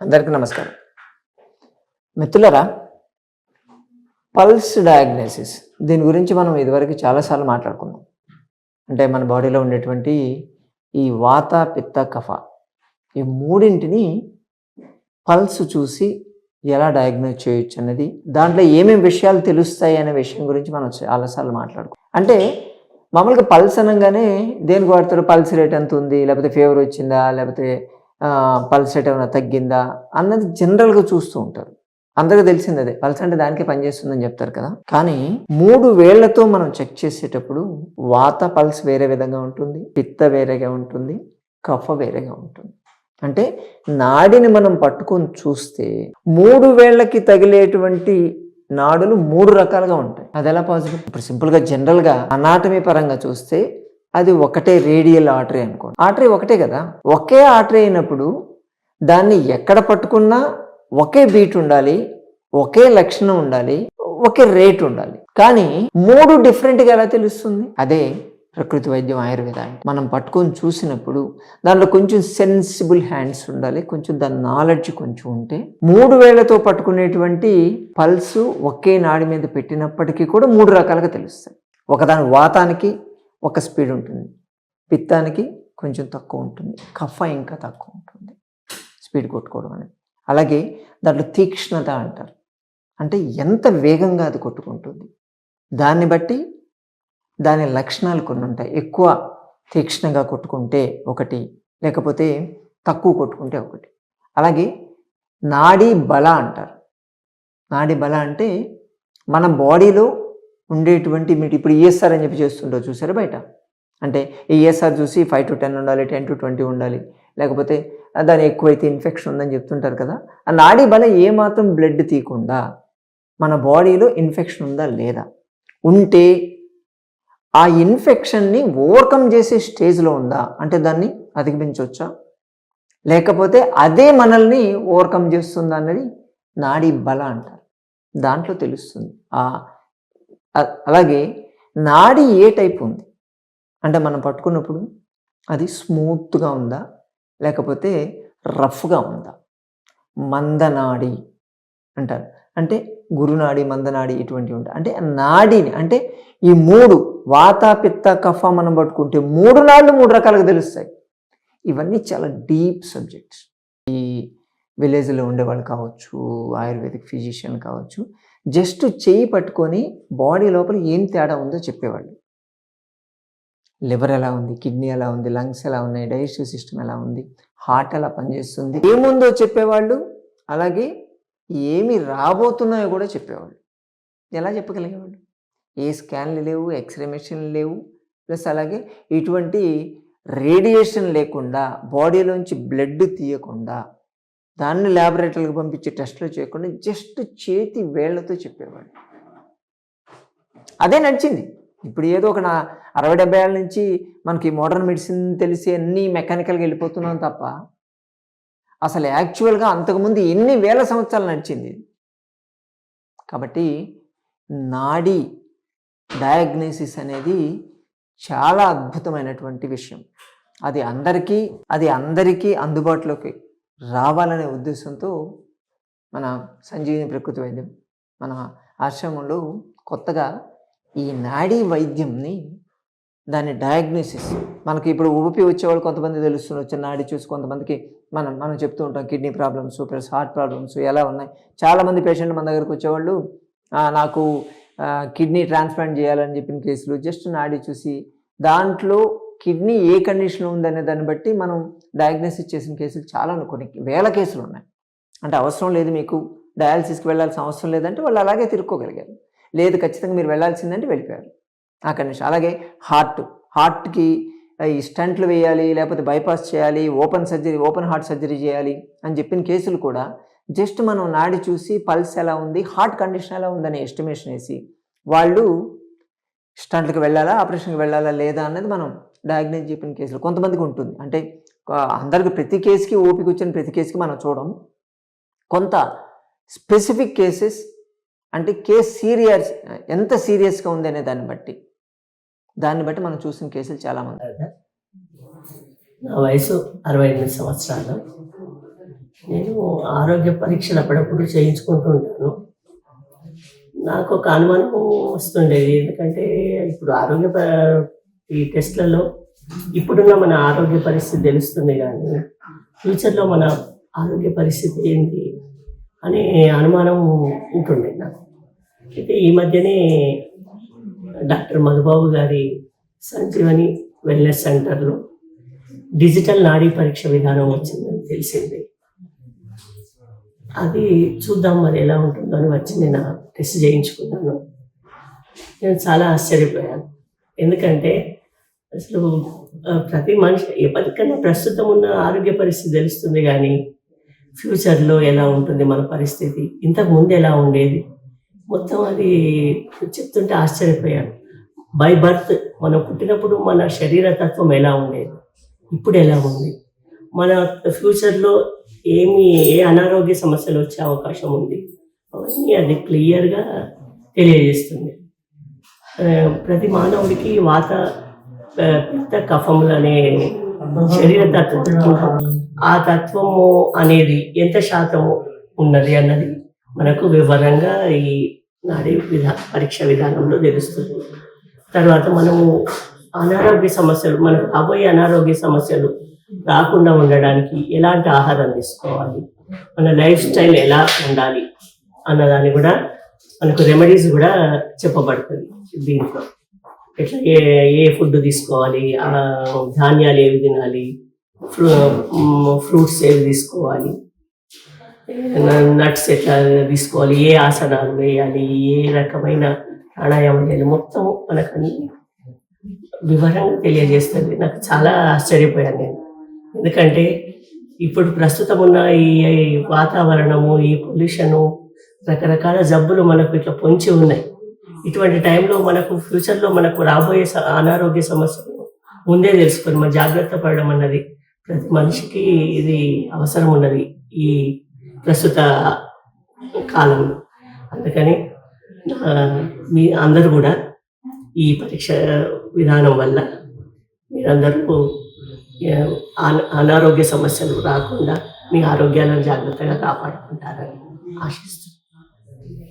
అందరికీ నమస్కారం. మిత్రులరా పల్స్ డయాగ్నోసిస్ దీని గురించి మనం ఇదివరకు చాలాసార్లు మాట్లాడుకున్నాం. అంటే మన బాడీలో ఉండేటువంటి ఈ వాత పిత్త కఫ ఈ మూడింటిని పల్స్ చూసి ఎలా డయాగ్నోజ్ చేయొచ్చు అన్నది దాంట్లో ఏమేమి విషయాలు తెలుస్తాయి అనే విషయం గురించి మనం చాలాసార్లు మాట్లాడుకో అంటే మామూలుగా పల్స్ అనగానే దేనికి వాడతారు? పల్స్ రేట్ ఎంత ఉంది? లేకపోతే ఫీవర్ వచ్చిందా? లేకపోతే పల్స్ ఏమైనా తగ్గిందా అన్నది జనరల్గా చూస్తూ ఉంటారు. అందరికీ తెలిసింది అదే. పల్స్ అంటే దానికే పనిచేస్తుందని చెప్తారు కదా. కానీ మూడు వేళ్ళతో మనం చెక్ చేసేటప్పుడు వాత పల్స్ వేరే విధంగా ఉంటుంది పిత్త వేరేగా ఉంటుంది కఫ వేరేగా ఉంటుంది. అంటే నాడిని మనం పట్టుకొని చూస్తే మూడు వేళ్ళకి తగిలేటువంటి నాడులు మూడు రకాలుగా ఉంటాయి. అది ఎలా పాసిబుల్ ఇప్పుడు సింపుల్గా జనరల్గా అనాటమీ పరంగా చూస్తే అది ఒకటే రేడియల్ ఆర్టరీ అనుకోండి. ఆర్టరీ ఒకటే కదా? ఒకే ఆర్టరీ అయినప్పుడు దాన్ని ఎక్కడ పట్టుకున్నా ఒకే బీట్ ఉండాలి ఒకే లక్షణం ఉండాలి ఒకే రేట్ ఉండాలి. కానీ మూడు డిఫరెంట్గా ఎలా తెలుస్తుంది? అదే ప్రకృతి వైద్యం ఆయుర్వేద అంటే. మనం పట్టుకొని చూసినప్పుడు దాంట్లో కొంచెం సెన్సిబుల్ హ్యాండ్స్ ఉండాలి కొంచెం దాని నాలెడ్జ్ కొంచెం ఉంటే మూడు వేళ్ళతో పట్టుకునేటువంటి పల్స్ ఒకే నాడి మీద పెట్టినప్పటికీ కూడా మూడు రకాలుగా తెలుస్తాయి. ఒకదాని వాతానికి ఒక స్పీడ్ ఉంటుంది. పిత్తానికి కొంచెం తక్కువ ఉంటుంది. కఫ ఇంకా తక్కువ ఉంటుంది. స్పీడ్ కొట్టుకోవడం అనేది. అలాగే దాంట్లో తీక్ష్ణత అంటారు. అంటే ఎంత వేగంగా అది కొట్టుకుంటుంది. దాన్ని బట్టి దాని లక్షణాలు కొన్ని ఉంటాయి. ఎక్కువ తీక్ష్ణంగా కొట్టుకుంటే ఒకటి లేకపోతే తక్కువ కొట్టుకుంటే ఒకటి. అలాగే నాడీ బల అంటారు. నాడీ బల అంటే మన బాడీలో ఉండేటువంటి మీరు ఇప్పుడు ఈఎస్ఆర్ అని చెప్పి చేస్తుంటారు చూసారు బయట? అంటే ఈఎస్ఆర్ చూసి ఫైవ్ టు టెన్ ఉండాలి టెన్ టు ట్వంటీ ఉండాలి. లేకపోతే దాని ఎక్కువైతే ఇన్ఫెక్షన్ ఉందని చెప్తుంటారు కదా. ఆ నాడీ బల ఏమాత్రం బ్లడ్ తీయకుండా మన బాడీలో ఇన్ఫెక్షన్ ఉందా లేదా? ఉంటే ఆ ఇన్ఫెక్షన్ని ఓవర్కమ్ చేసే స్టేజ్లో ఉందా? అంటే దాన్ని అధిగమించవచ్చా? లేకపోతే అదే మనల్ని ఓవర్కమ్ చేస్తుందా అన్నది నాడీ బల అంటారు. దాంట్లో తెలుస్తుంది. ఆ అలాగే నాడి ఏ టైప్ ఉంది? అంటే మనం పట్టుకున్నప్పుడు అది స్మూత్గా ఉందా? లేకపోతే రఫ్గా ఉందా? మందనాడి అంటారు. అంటే గురునాడి మందనాడి ఇటువంటివి ఉంటాయి. అంటే నాడిని అంటే ఈ మూడు వాత పిత్త కఫ మనం పట్టుకుంటే మూడు నాళ్ళు మూడు రకాలుగా తెలుస్తాయి. ఇవన్నీ చాలా డీప్ సబ్జెక్ట్స్. ఈ విలేజ్లో ఉండేవాళ్ళు కావచ్చు ఆయుర్వేదిక్ ఫిజిషియన్ కావచ్చు జస్ట్ చేయి పట్టుకొని బాడీ లోపల ఏం తేడా ఉందో చెప్పేవాళ్ళు. లివర్ ఎలా ఉంది? కిడ్నీ ఎలా ఉంది? లంగ్స్ ఎలా ఉన్నాయి? డైజెస్టివ్ సిస్టమ్ ఎలా ఉంది? హార్ట్ ఎలా పనిచేస్తుంది? ఏముందో చెప్పేవాళ్ళు. అలాగే ఏమి రాబోతున్నాయో కూడా చెప్పేవాళ్ళు. ఎలా చెప్పగలిగేవాళ్ళు? ఏ స్కాన్లు లేవు ఎక్స్రే మెషిన్లు లేవు. ప్లస్ అలాగే ఇటువంటి రేడియేషన్ లేకుండా బాడీలోంచి బ్లడ్ తీయకుండా దాన్ని ల్యాబొరేటరీలకు పంపించి టెస్టులు చేయకుండా జస్ట్ చేతి వేళ్ళతో చెప్పేవాడు. అదే నడిచింది. ఇప్పుడు ఏదో ఒక నా అరవై డెబ్బై ఏళ్ళ నుంచి మనకి మోడర్న్ మెడిసిన్ తెలిసి అన్నీ మెకానికల్గా వెళ్ళిపోతున్నాం తప్ప అసలు యాక్చువల్గా అంతకుముందు ఎన్ని వేల సంవత్సరాలు నడిచింది. కాబట్టి నాడీ డయాగ్నోసిస్ అనేది చాలా అద్భుతమైనటువంటి విషయం. అది అందరికీ అది అందరికీ అందుబాటులోకి రావాలనే ఉద్దేశంతో మన సంజీవిని ప్రకృతి వైద్యం మన ఆశ్రమంలో కొత్తగా ఈ నాడీ వైద్యంని దాని డయాగ్నోసిస్ మనకి ఇప్పుడు ఊపి వచ్చేవాళ్ళు కొంతమంది తెలుస్తుంది వచ్చిన నాడి చూసి కొంతమందికి మనం మనం చెప్తూ ఉంటాం kidney problems plus heart problems ఎలా ఉన్నాయి. చాలామంది పేషెంట్లు మన దగ్గరకు వచ్చేవాళ్ళు నాకు కిడ్నీ ట్రాన్స్ప్లాంట్ చేయాలని చెప్పిన కేసులు జస్ట్ నాడి చూసి దాంట్లో కిడ్నీ ఏ కండిషన్లో ఉందనే దాన్ని బట్టి మనం డయాగ్నోసిస్ చేసిన కేసులు చాలా కొన్ని వేల కేసులు ఉన్నాయి. అంటే అవసరం లేదు మీకు డయాలసిస్కి వెళ్ళాల్సిన అవసరం లేదంటే వాళ్ళు అలాగే తిరుక్కోగలిగారు. లేదు ఖచ్చితంగా మీరు వెళ్ళాల్సిందంటే వెళ్ళిపోయారు. అక్కడి నుంచి అలాగే హార్ట్ హార్ట్కి ఈ స్టంట్లు వేయాలి లేకపోతే బైపాస్ చేయాలి open surgery open heart surgery చేయాలి అని చెప్పిన కేసులు కూడా జస్ట్ మనం నాడి చూసి పల్స్ ఎలా ఉంది హార్ట్ కండిషన్ ఎలా ఉందని ఎస్టిమేషన్ వేసి వాళ్ళు స్టంట్లకు వెళ్ళాలా ఆపరేషన్కి వెళ్ళాలా లేదా అన్నది మనం డయాగ్నైజ్ చెప్పిన కేసులు కొంతమందికి ఉంటుంది. అంటే అందరికి ప్రతి కేసుకి ఓపిక వచ్చిన ప్రతి కేసుకి మనం చూడం. కొంత స్పెసిఫిక్ కేసెస్ అంటే కేస్ సీరియస్ ఎంత సీరియస్గా ఉంది అనే దాన్ని బట్టి. దాన్ని బట్టి మనం చూసిన కేసులు చాలామంది. నా వయసు అరవై ఎనిమిది సంవత్సరాలు. నేను ఆరోగ్య పరీక్షలు అప్పుడప్పుడు చేయించుకుంటూ ఉంటాను. నాకు ఒక అనుమానం వస్తుండేది. ఎందుకంటే ఇప్పుడు ఆరోగ్య ప- ఈ టెస్ట్లలో ఇప్పుడున్న మన ఆరోగ్య పరిస్థితి తెలుస్తుంది కానీ ఫ్యూచర్లో మన ఆరోగ్య పరిస్థితి ఏంటి అనే అనుమానం ఉంటుండే నాకు. అయితే ఈ మధ్యనే డాక్టర్ మధుబాబు గారి సంజీవని వెల్నెస్ సెంటర్లో డిజిటల్ నాడీ పరీక్ష విధానం వచ్చిందని తెలిసింది. అది చూద్దాం మరి ఎలా ఉంటుందో అని వచ్చి నేను టెస్ట్ చేయించుకున్నాను. నేను చాలా ఆశ్చర్యపోయాను. ఎందుకంటే అసలు ప్రతి మనిషి ఎవరికైనా ప్రస్తుతం ఉన్న ఆరోగ్య పరిస్థితి తెలుస్తుంది కానీ ఫ్యూచర్లో ఎలా ఉంటుంది మన పరిస్థితి ఇంతకు ముందు ఎలా ఉండేది? మొత్తం అది చెప్తుంటే ఆశ్చర్యపోయాను. బై బర్త్ మనం పుట్టినప్పుడు మన శరీర తత్వం ఎలా ఉండేది? ఇప్పుడు ఎలా ఉంది? మన ఫ్యూచర్లో ఏమి ఏ అనారోగ్య సమస్యలు వచ్చే అవకాశం ఉంది? అవన్నీ అది క్లియర్గా తెలియజేస్తుంది. ప్రతి మానవుడికి వాత పెద్ద పిత్త కఫములు అనే శరీర తత్వం ఆ తత్వము అనేది ఎంత శాతము ఉన్నది అన్నది మనకు వివరంగా ఈ నాడీ విధా పరీక్ష విధానంలో తెలుస్తుంది. తర్వాత మనము అనారోగ్య సమస్యలు మనకు రాబోయే అనారోగ్య సమస్యలు రాకుండా ఉండడానికి ఎలాంటి ఆహారం తీసుకోవాలి మన లైఫ్ స్టైల్ ఎలా ఉండాలి అన్నదాన్ని కూడా మనకు రెమెడీస్ కూడా చెప్పబడుతుంది దీంట్లో. ఎట్లా ఏ ఏ ఫుడ్ తీసుకోవాలి ఆ ధాన్యాలు ఏవి తినాలి ఫ్రూ ఫ్రూట్స్ ఏవి తీసుకోవాలి నట్స్ ఎట్లా తీసుకోవాలి ఏ ఆసనాలు వేయాలి ఏ రకమైన ప్రాణాయామం చేయాలి మొత్తం మనకు అన్ని వివరంగా తెలియజేస్తుంది. నాకు చాలా ఆశ్చర్యపోయాను నేను. ఎందుకంటే ఇప్పుడు ప్రస్తుతం ఉన్న ఈ వాతావరణము ఈ పొల్యూషను రకరకాల జబ్బులు మనకు ఇట్లా పొంచి ఉన్నాయి. ఇటువంటి టైంలో మనకు ఫ్యూచర్లో మనకు రాబోయే స- అనారోగ్య సమస్యలు ముందే తెలుసుకొని మన జాగ్రత్త పడడం అన్నది ప్రతి మనిషికి ఇది అవసరం ఉన్నది ఈ ప్రస్తుత కాలంలో. అందుకని మీ అందరూ కూడా ఈ పరీక్ష విధానం వల్ల మీరందరూ అన- అనారోగ్య సమస్యలు రాకుండా మీ ఆరోగ్యాలను జాగ్రత్తగా కాపాడుకుంటారని ఆశిస్తున్నాను.